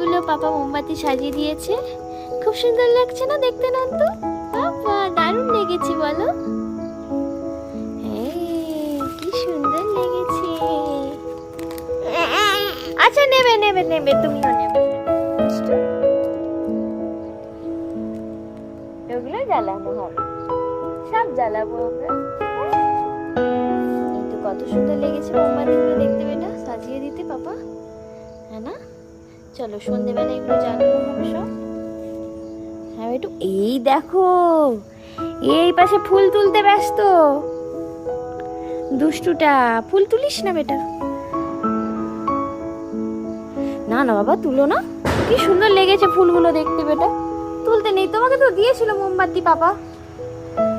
ফুলগুলো পাপা মোমবাতি সাজিয়ে দিয়েছে। খুব সুন্দর লাগছে না দেখতে নন্দু বাবা, দারুণ লেগেছে, বলো। কি সুন্দর লেগেছে। আচ্ছা নেবে নেবে নেবে, তুমিও নেবে। এগুলো জ্বালানো হবে। সব জ্বালাবো আমরা। কত সুন্দর লেগেছে মোমবাতিগুলো, দেখতে বেটা সাজিয়ে দিতে, পাপা। হ্যাঁ না? চলো সন্ধেবেলা এগুলো জ্বালানো হবে সব হ্যাঁ একটু এই দেখো এই পাশে ফুল তুলতে ব্যস্ত। দুষ্টুটা ফুল তুলিস না বেটা? না না বাবা তুলো না। কি সুন্দর লেগেছে ফুলগুলো দেখতে বেটা। তুলতে নেই তোমাকে তো দিয়েছিল মোমবাতি পাপা।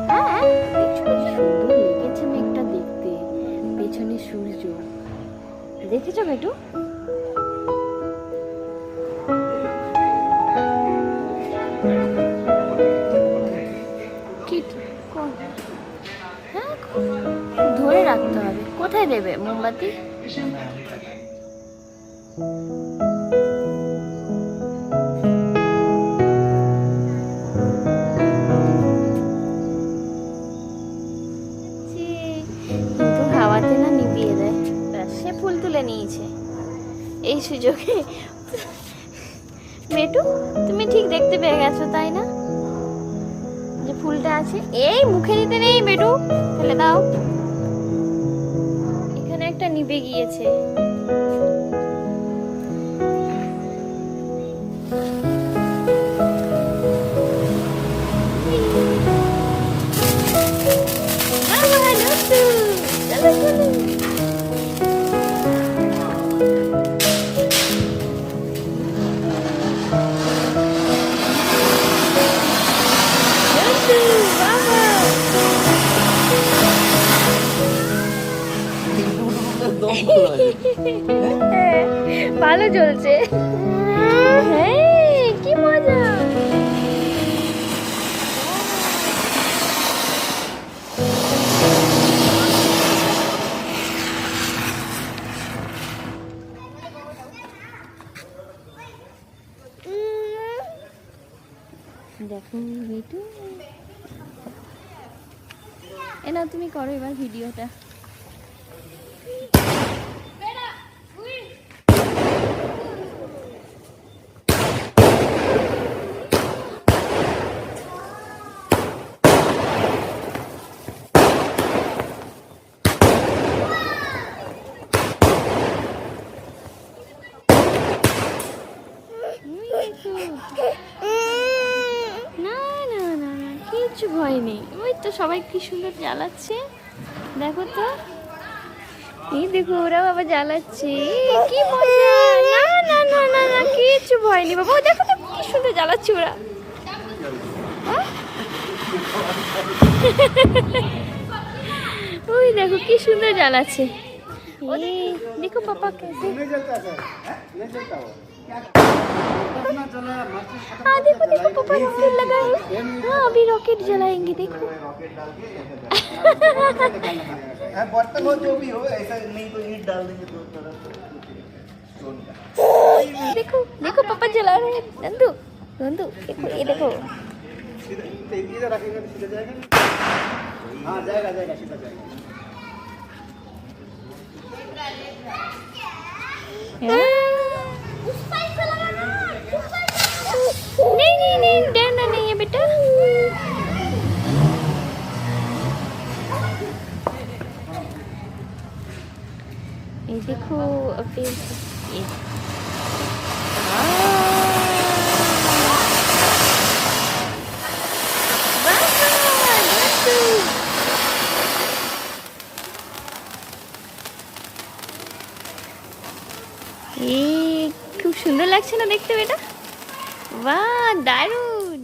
হ্যাঁ হ্যাঁ, সুন্দর লেগেছে মেঘটা দেখতে। পেছনে সূর্য। দেখেছ বেটু ধরে রাখতে হবে। কোথায় দেবে মোমবাতি? না দেয়। সে ফুল তুলে নিয়েছে। এই সুযোগে, মেটু, তুমি ঠিক দেখতে পেয়ে গেছো, তাই আছে এই মুখে দিতে নেই বেটু ফেলে দাও এখানে একটা নিভে গিয়েছে বাবা, নটু, ভালো চলছে। কি মজা। দেখো বেটু এ না তুমি করো এবার ভিডিওটা। না ভয় নেই। ওই তো সবাই কি সুন্দর জ্বালাচ্ছে। দেখো তো। এই দেখো ওরা বাবা জ্বালাচ্ছে। কি মজা। না না না না না কিছু ভয় নেই বাবা। দেখো সুন্দর জ্বালাচ্ছে ওরা। ওই দেখো, কি সুন্দর জ্বালাচ্ছে। देखो पापा कैसे। हाँ, देखो देखो पापा रॉकेट लगाए हाँ अभी रॉकेट जलाएँगे देखो। बर्तन हो जो भी हो ऐसा नहीं तो ईट डाल देंगे देखो देखो पापा जला रहे हैं। नंदू नंदू देखो ये देखो। सीधा जाएगा हाँ जाएगा जाएगा सीधा जाएगा। দেখো খুব সুন্দর লাগছে না দেখতে বেটা? বা দারুণ।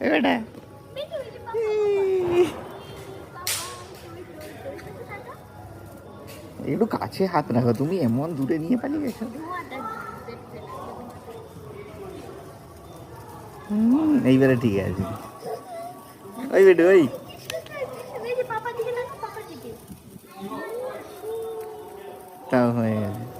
বেটা একটু কাছে হাত রাখো, তুমি এমন দূরে নিয়ে পালিয়ে গেছো। হুম, এইবারে ঠিক আছে। ওই বেটু, ওই। তাও হয়ে গেছে।